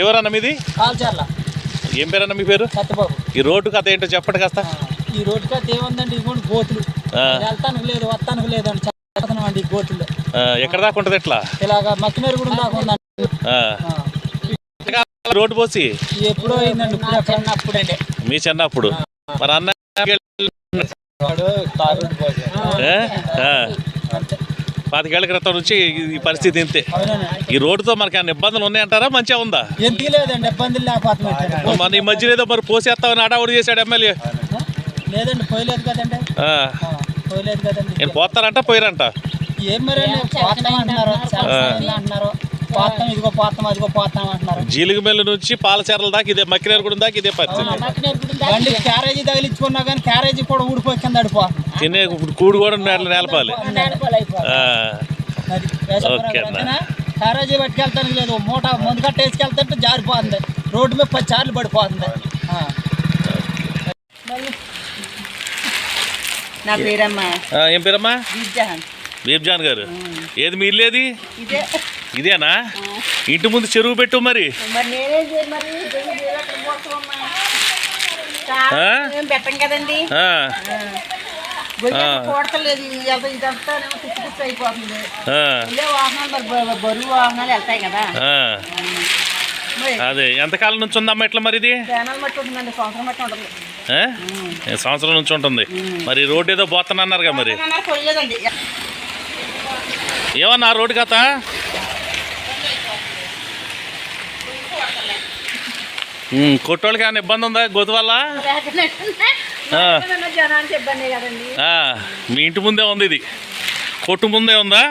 ఎవరన్నా మీది? కాల్చర్ల ఏం పేరన్నా మీ పేరు? సత్యబాబు. ఈ రోడ్డు కథ ఏంటో చెప్పండి కాస్త. ఈ రోడ్డు కట్ట ఏముందండి? ఇదిగోండి గోతులు. వెళ్తానికి లేదు వస్తానికి లేదు అని అండి గోతుల్లో ఎక్కడ దాకా ఉంటుంది ఎట్లా? ఇలాగ మక్కినేరు కూడా దాకా ఉందండి. రోడ్డు పోసి? ఎప్పుడో అయిందండి చిన్నప్పుడు మీ చిన్నప్పుడు. మరి అన్న. పాతికేళ్ళ క్రితం నుంచి ఈ పరిస్థితి ఇంతే. ఈ రోడ్డుతో మనకి అన్ని ఇబ్బందులు ఉన్నాయంటారా మంచిగా ఉందా? లేదండి ఇబ్బందులు మన ఈ మధ్యలో ఏదో మరి పోసేస్తామని అడావుడు చేశాడు ఎమ్మెల్యే. లేదండి పోయలేదు కదండి. పోయలేదు పోతారంట పోయిరంట? ఏం మరి అంటున్నారు అంటున్నారు పోతాం ఇదిగో పోతాం అదిగో పోతాం అంటున్నారు. జీలిగిమెల్లి నుంచి పాలచేరల దాకా ఇదే మక్కినేరుగూడెం దాకా ఇదే పరిస్థితి బండి క్యారేజీ తగిలించుకున్నా కానీ క్యారేజీ కూడా ఊడిపోయి కింద తినే కూడు కూడా నేల నేలపాలి. ఓకే అన్న. క్యారేజీ పట్టుకెళ్తానికి లేదు. మూట ముందు కట్ట వేసుకెళ్తుంటే జారిపోతుంది. రోడ్డు మీద పది చార్లు పడిపోతుంది. నా పేరమ్మా. ఆ, ఏం పేరమ్మా? విద్యాహన్ బీబ్జాన్ గారు. ఏది మీ ఇల్లేది ఇదే. ఇదేనా? ఇంటి ముందు చెరువు పెట్టు మరి. మరి మరి? మరి. మరి అదే ఎంతకాలం నుంచి ఉందమ్మా ఇట్లా మరి ఇది? సంవత్సరం నుంచి ఉంటుంది. మరి రోడ్డు ఏదో పోతానన్నారుగా మరి? ఏమన్నా రోడ్డు కథ? కొట్టోళ్ళకి ఏమైనా ఇబ్బంది ఉందా? గొంతు వల్ల? మీ ఇంటి ముందే ఉంది ఇది. కొట్టు ముందే ఉందా.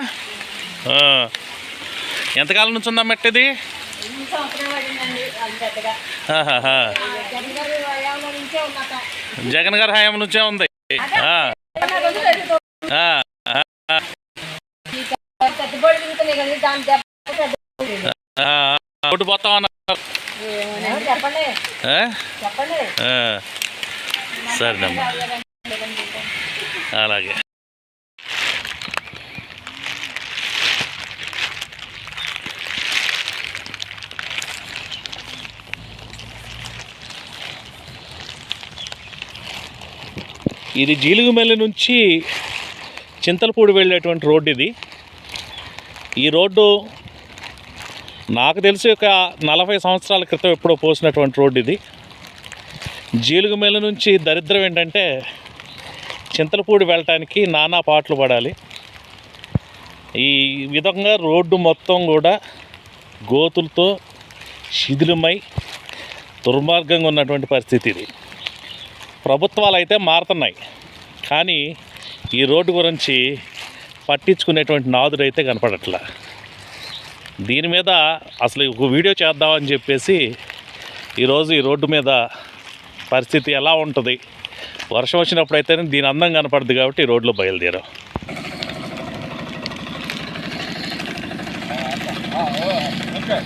ఎంతకాలం నుంచి ఉందా మెట్టది. జగన్ గారి హయాం నుంచే ఉంది. కదా దాని దెబ్బ పోతాం అన్నారు. చెప్పండి? చెప్పండి. సరేనమ్మా అలాగే ఇది జీలుగుమెల్లి నుంచి చింతలపూడి వెళ్ళేటువంటి రోడ్డు ఇది ఈ రోడ్డు నాకు తెలిసి ఒక నలభై సంవత్సరాల క్రితం ఎప్పుడో పోసినటువంటి రోడ్డు ఇది. జీలుగుమెల్ల నుంచి దరిద్రం ఏంటంటే చింతలపూడి వెళ్ళటానికి నానా పాటలు పడాలి. ఈ విధంగా రోడ్డు మొత్తం కూడా గోతులతో శిథిలమై దుర్మార్గంగా ఉన్నటువంటి పరిస్థితి ఇది. ప్రభుత్వాలు అయితే మారుతున్నాయి. కానీ ఈ రోడ్డు గురించి పట్టించుకునేటువంటి నాదుడు అయితే కనపడట్లా. దీని మీద అసలు ఒక వీడియో చేద్దామని చెప్పేసి ఈరోజు ఈ రోడ్డు మీద పరిస్థితి ఎలా ఉంటుంది? వర్షం వచ్చినప్పుడు అయితేనే దీని అందం కనపడుతుంది కాబట్టి ఈ రోడ్లో బయలుదేరాం. Okay.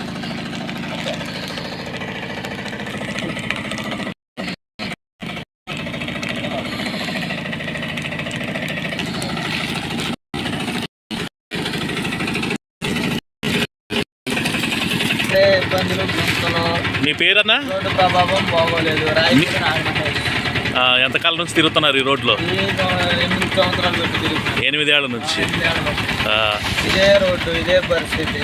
మీ పేరన్నా? రోడ్డు ప్రభావం బాగోలేదు ఆ, ఎంతకాలం నుంచి తిరుగుతున్నారు ఈ రోడ్లో? ఎనిమిది సంవత్సరాలు ఎనిమిదేళ్ళ నుంచి. ఆ, ఇదే రోడ్డు ఇదే పరిస్థితి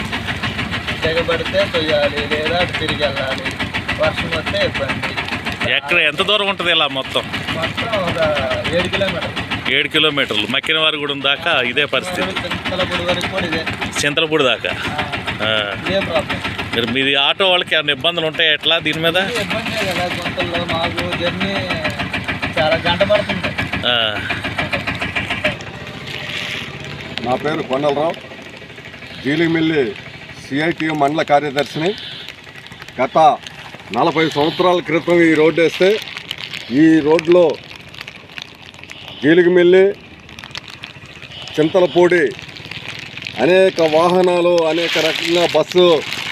తెగబడితే తొయ్యాలి లేదా అటు తిరిగి వెళ్ళాలి వర్షం వస్తే ఇబ్బంది ఎక్కడ ఎంత దూరం ఉంటుంది ఇలా మొత్తం? మొత్తం ఒక ఏడు కిలోమీటర్లు. ఏడు కిలోమీటర్లు మక్కినవారిగూడెం దాకా ఇదే పరిస్థితి. చింతలపూడి వరకు కూడా ఇదే. చింతలపూడి దాకా. ఆ, ఇదే ప్రాబ్లం మీరు మీది ఆటో వాళ్ళకి ఏమైనా ఇబ్బందులు ఉంటాయి? ఎట్లా దీని మీద? ఇబ్బంది కదా గుంతల్లో మాకు జర్నీ చాలా గంట పడుతుంది. ఆ, నా పేరు కొండలరావు. జీలిమిల్లి సిఐటియు మండల కార్యదర్శిని. గత నలభై సంవత్సరాల క్రితం ఈ రోడ్డు వేస్తే ఈ రోడ్లో జీలిగిమిల్లి చింతలపూడి అనేక వాహనాలు అనేక రకంగా బస్సు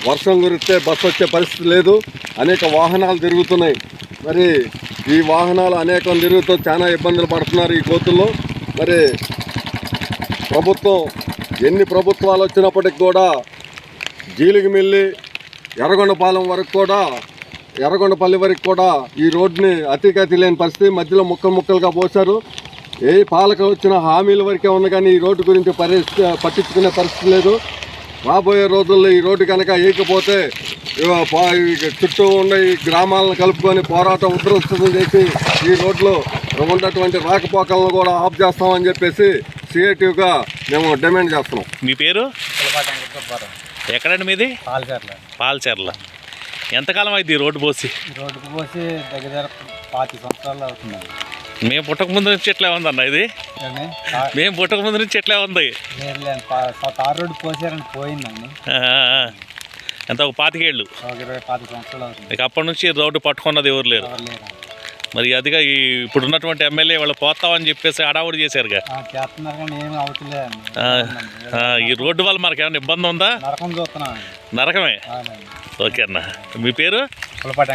వర్షం కురిస్తే బస్సు వచ్చే పరిస్థితి లేదు. అనేక వాహనాలు తిరుగుతున్నాయి. మరి ఈ వాహనాలు అనేకం తిరుగుతూ చాలా ఇబ్బందులు పడుతున్నారు ఈ కోతుల్లో. మరి ప్రభుత్వం ఎన్ని ప్రభుత్వాలు వచ్చినప్పటికి కూడా జీలిగిమిల్లి ఎర్రగొండపాలెం వరకు కూడా ఎర్రగొండపల్లి వరకు కూడా ఈ రోడ్డుని అతిగతి లేని పరిస్థితి మధ్యలో ముక్కలు ముక్కలుగా పోశారు. ఏ పాలక వచ్చిన హామీల వరకే ఉంది కానీ ఈ రోడ్డు గురించి పరిస్థితి పట్టించుకునే పరిస్థితి లేదు. రాబోయే రోజుల్లో ఈ రోడ్డు కనుక వేయకపోతే చుట్టూ ఉన్న ఈ గ్రామాలను కలుపుకొని పోరాటం ఉధృతం చేసి ఈ రోడ్లో ఉన్నటువంటి రాకపోకలను కూడా ఆఫ్ చేస్తామని చెప్పేసి సిఐటివ్గా మేము డిమాండ్ చేస్తున్నాం. మీ పేరు? ఎక్కడండి మీది? పాలచర్ల. పాల్చెర్ల. ఎంతకాలం అయింది ఈ రోడ్డు పోసి? రోడ్డుకు పోసి దగ్గర దగ్గర పాతి సంవత్సరాలు అవుతుంది. మేము పుట్టక ముందు నుంచి ఎట్లా ఉందన్న ఇది. మేము పుట్టక ముందు నుంచి ఎట్లా ఉంది. తార్ రోడ్డు పోసారని పోయిందండి. ఎంత ఒక పాతికేళ్ళు. ఇక అప్పటి నుంచి రోడ్డు పట్టుకున్నది ఎవరు లేరు. మరి అదిగా ఈ ఇప్పుడు ఉన్నటువంటి ఎమ్మెల్యే వాళ్ళు పోతామని చెప్పేసి హడావుడి చేశారుగా. ఈ రోడ్డు వల్ల మనకి ఏమైనా ఇబ్బంది ఉందా? నరకమే. ఓకే అన్న. మీ పేరు? పులపాటి